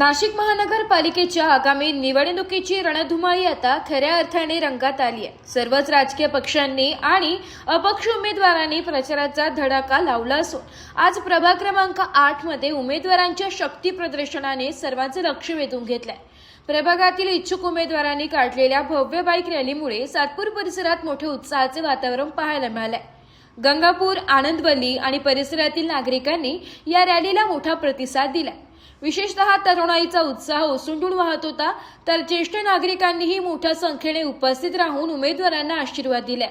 नाशिक महानगरपालिकेच्या आगामी निवडणुकीची रणधुमाळी आता खऱ्या अर्थाने रंगात आली आहे. सर्वच राजकीय पक्षांनी आणि अपक्ष उमेदवारांनी प्रचाराचा धडाका लावला असून आज प्रभाग क्रमांक आठमध्ये उमेदवारांच्या शक्ती प्रदर्शनाने सर्वांचं लक्ष वेधून घेतलंय. प्रभागातील इच्छुक उमेदवारांनी काढलेल्या भव्य बाईक रॅलीमुळे सातपूर परिसरात मोठे उत्साहाचे वातावरण पाहायला मिळालंय. गंगापूर आनंदवली आणि परिसरातील नागरिकांनी या रॅलीला मोठा प्रतिसाद दिलाय. विशेषतः तरुणाईचा उत्साह ओसंडून वाहत होता तर ज्येष्ठ नागरिकांनीही मोठ्या संख्येने उपस्थित राहून उमेदवारांना आशीर्वाद दिलाय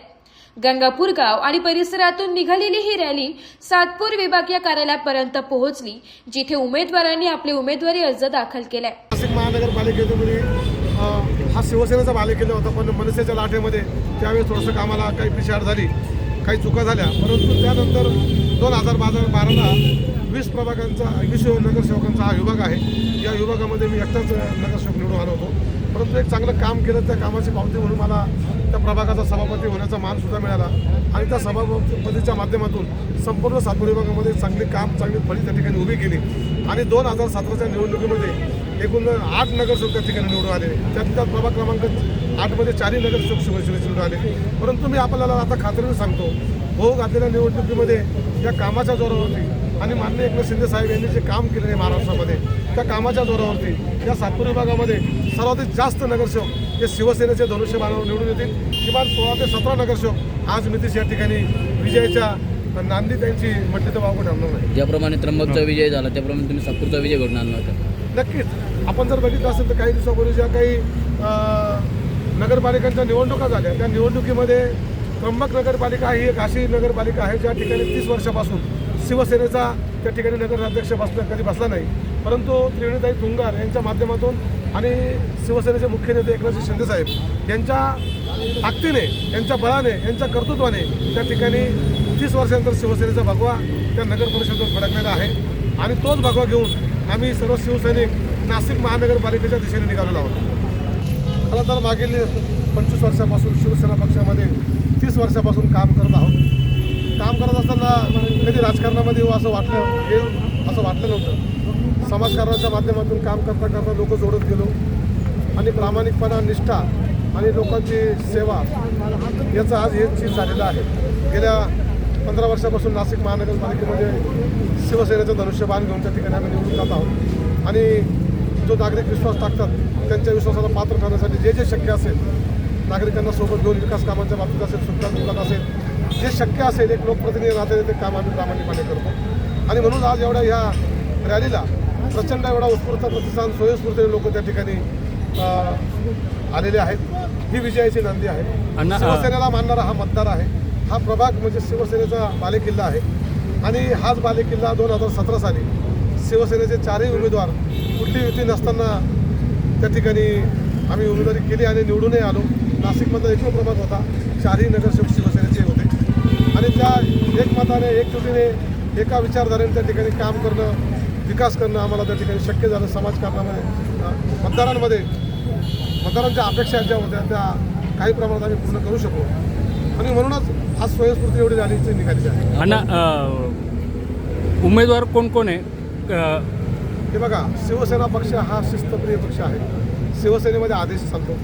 गंगापूर गाव आणि परिसरातून निघालेली ही रॅली सातपूर विभागीय कार्यालयापर्यंत पोहोचली जिथे उमेदवारांनी आपले उमेदवारी अर्ज दाखल केलाय नाशिक हा शिवसेनेचा बालेकिल्ला होता पण मनसेच्या लाटेमध्ये त्यावेळेस थोडंसं कामाला काही पिछाड झाली. काही चुका झाल्या परंतु त्यानंतर दोन हजार बारा बाराला वीस प्रभागांचा वीस नगरसेवकांचा हा विभाग आहे. या विभागामध्ये मी एकटाच नगरसेवक निवडून आलो होतो. परंतु एक चांगलं काम केलं त्या कामाची पावती म्हणून मला त्या प्रभागाचा सभापती होण्याचा मानसुद्धा मिळाला. आणि त्या सभापतीच्या माध्यमातून संपूर्ण सातपूर विभागामध्ये चांगली काम चांगली फळी त्या ठिकाणी उभी केली. आणि दोन हजार सतराच्या निवडणुकीमध्ये एकूण आठ नगरसेवक त्या ठिकाणी निवडून आले. त्यात त्यात प्रभाग क्रमांक आठमध्ये चारही नगरसेवक शिवसेनेचे निवडून आले. परंतु मी आपल्याला आता खात्रीने सांगतो हो घातलेल्या निवडणुकीमध्ये या कामाच्या जोरावरती आणि माननीय एकनाथ शिंदे साहेब यांनी जे काम केलं आहे महाराष्ट्रामध्ये त्या कामाच्या जोरावरती या सातपूर विभागामध्ये सर्वाधिक जास्त नगरसेवक हे शिवसेनेचे धनुष्यबाणावर निवडून येतील. किमान सोळा ते सतरा नगरसेवक आज नितीश या ठिकाणी विजयाच्या नांदी त्यांची म्हटली तर वावगं ठरणार नाही. ज्याप्रमाणे त्र्यंबकचा विजय झाला त्याप्रमाणे तुम्ही सातपूरचा विजय घडून आणणार का? नक्कीच. आपण जर बघितलं असेल तर काही दिवसापूर्वी ज्या काही अं, नगरपालिकांच्या निवडणुका झाल्या त्या निवडणुकीमध्ये त्र्यंबक नगरपालिका ही एक अशी नगरपालिका आहे ज्या ठिकाणी तीस वर्षापासून शिवसेनेचा त्या ठिकाणी नगराध्यक्ष बसला कधी बसला नाही. परंतु त्रिवेणीताई तुंगार यांच्या माध्यमातून आणि शिवसेनेचे मुख्य नेते एकनाथजी शिंदेसाहेब यांच्या ताकदीने यांच्या बळाने यांच्या कर्तृत्वाने त्या ठिकाणी तीस वर्षानंतर शिवसेनेचा भगवा त्या नगर परिषदेवर फडकलेला आहे. आणि तोच भगवा घेऊन आम्ही सर्व शिवसैनिक नाशिक महानगरपालिकेच्या दिशेने निघालेलो आहोत. खरं तर मागील पंचवीस वर्षापासून शिवसेना पक्षामध्ये तीस वर्षापासून काम करत आहोत. काम करत असताना कधी राजकारणामध्ये येऊ असं वाटलं येऊ असं वाटलं नव्हतं. समाजकारणाच्या माध्यमातून काम करता करता लोक जोडत गेलो. आणि प्रामाणिकपणा निष्ठा आणि लोकांची सेवा याचं आज हे चीज झालेलं आहे. गेल्या पंधरा वर्षापासून नाशिक महानगरपालिकेमध्ये शिवसेनेचं धनुष्यबाण घेऊन त्या ठिकाणी आम्ही निवडून जात आहोत. आणि जो नागरिक विश्वास टाकतात त्यांच्या विश्वासाला पात्र ठरण्यासाठी जे जे शक्य असेल नागरिकांना सोबत घेऊन विकास कामांच्या बाबतीत असेल सुविधा दुकान असेल जे शक्य असेल एक लोकप्रतिनिधी राहते ते काम आम्ही प्रामाणिकपणे करतो. आणि म्हणून आज एवढ्या ह्या रॅलीला प्रचंड एवढा उत्स्फूर्त प्रतिसाद स्वयंस्फूर्तीने लोक त्या ठिकाणी आलेले आहेत. ही विजयाची नांदी आहे. शिवसेनेला मानणारा हा मतदार आहे. हा प्रभाग म्हणजे शिवसेनेचा बालेकिल्ला आहे. आणि हाच बालेकिल्ला दोन हजार सतरा साली शिवसेनेचे चारही उमेदवार कुठली युती नसताना त्या ठिकाणी आम्ही उमेदवारी केली आणि निवडूनही आलो. नाशिकमधला एकमेव प्रभाग होता. चारही नगरसेवक शिवसेनेचे होते. आणि त्या एकमताने एकजुटीने एका विचारधारेने त्या ठिकाणी काम करणं विकास करणं आम्हाला त्या ठिकाणी शक्य झालं. समाजकारणामध्ये मतदारांमध्ये मतदारांच्या अपेक्षा ज्या होत्या त्या काही प्रमाणात आम्ही पूर्ण करू शकू आणि म्हणूनच आज स्वयंस्फूर्ती एवढी रॅलीची निघालेली आहे अण्णा उमेदवार कोण कोण आहे? हे बघा शिवसेना पक्ष हा शिस्तप्रिय पक्ष आहे. शिवसेनेमध्ये आदेश चालतो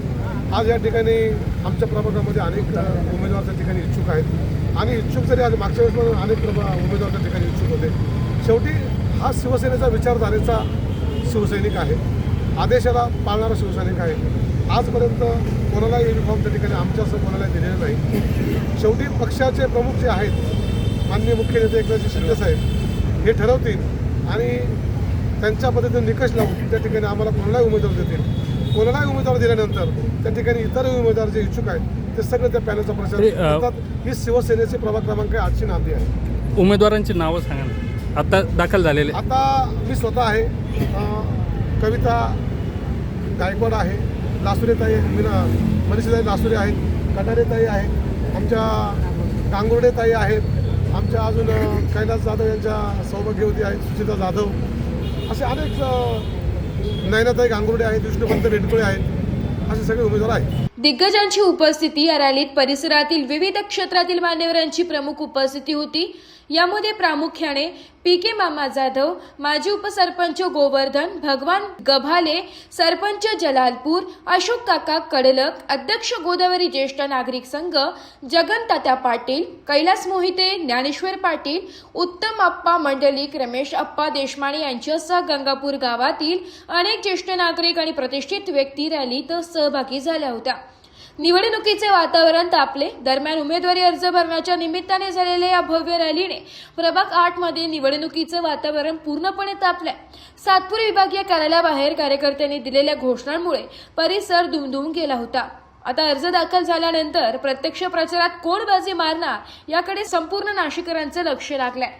आज या ठिकाणी आमच्या प्रभागामध्ये अनेक उमेदवार त्या ठिकाणी इच्छुक आहेत. आणि इच्छुक जरी आज मागच्या वेळेस पण अनेक प्रभा उमेदवार त्या ठिकाणी इच्छुक होते. शेवटी हा शिवसेनेचा विचारधारेचा शिवसैनिक आहे. आदेशाला पाळणारा शिवसैनिक आहे. आजपर्यंत कोणालाही युनिफॉर्म त्या ठिकाणी आमच्यासह कोणालाही दिलेलं नाही. शेवटी पक्षाचे प्रमुख जे आहेत माननीय मुख्य नेते एकनाथजी शिंदेसाहेब हे. ठरवतील आणि त्यांच्या पद्धतीने निकष लावून त्या ठिकाणी आम्हाला कोणालाही उमेदवार देतील. कोणालाही उमेदवार दिल्यानंतर त्या ठिकाणी इतरही उमेदवार जे इच्छुक आहेत ते सगळे त्या पॅनलचा प्रचार करतात. ही शिवसेनेचे प्रभाग क्रमांक आठशे नांदी आहे. उमेदवारांची नावं सांगा आता दाखल झालेले. आता मी स्वतः आहे. कविता गायकवाड आहे लासुरेताई मीना मनीषाताई लासुरे आहेत कटारेताई आहेत आमच्या गांगुर्डेताई आहेत आमच्या अजून कैलास जाधव यांच्या सौभाग्यवती आहेत सुचिता जाधव. असे अनेक नैनाताई नयनाताई गांगुर्डे आहेत विष्णुपंत रेडकुळे आहेत असे सगळे उमेदवार आहेत. दिग्गजांची उपस्थिती या रॅलीत परिसरातील विविध क्षेत्रातील मान्यवरांची प्रमुख उपस्थिती होती. यामध्ये प्रामुख्याने पी के मामा जाधव माजी उपसरपंच गोवर्धन भगवान गभाले सरपंच जलालपूर अशोक काका कडलक अध्यक्ष गोदावरी ज्येष्ठ नागरिक संघ जगन तात्या पाटील कैलास मोहिते ज्ञानेश्वर पाटील उत्तम अप्पा मंडलिक रमेश अप्पा देशमाने यांच्यासह गंगापूर गावातील अनेक ज्येष्ठ नागरिक आणि प्रतिष्ठित व्यक्ती रॅलीत सहभागी झाल्या होत्या. निवडणुकीचे वातावरण तापले. दरम्यान उमेदवारी अर्ज भरण्याच्या निमित्ताने झालेल्या या भव्य रॅलीने प्रभाग आठमध्ये निवडणुकीचं वातावरण पूर्णपणे तापलंय सातपूर विभागीय कार्यालयाबाहेर कार्यकर्त्यांनी दिलेल्या घोषणांमुळे परिसर दुमदुम गेला होता. आता अर्ज दाखल झाल्यानंतर प्रत्यक्ष प्रचारात कोण बाजी मारणार याकडे संपूर्ण नाशिकरांचं लक्ष लागलंय.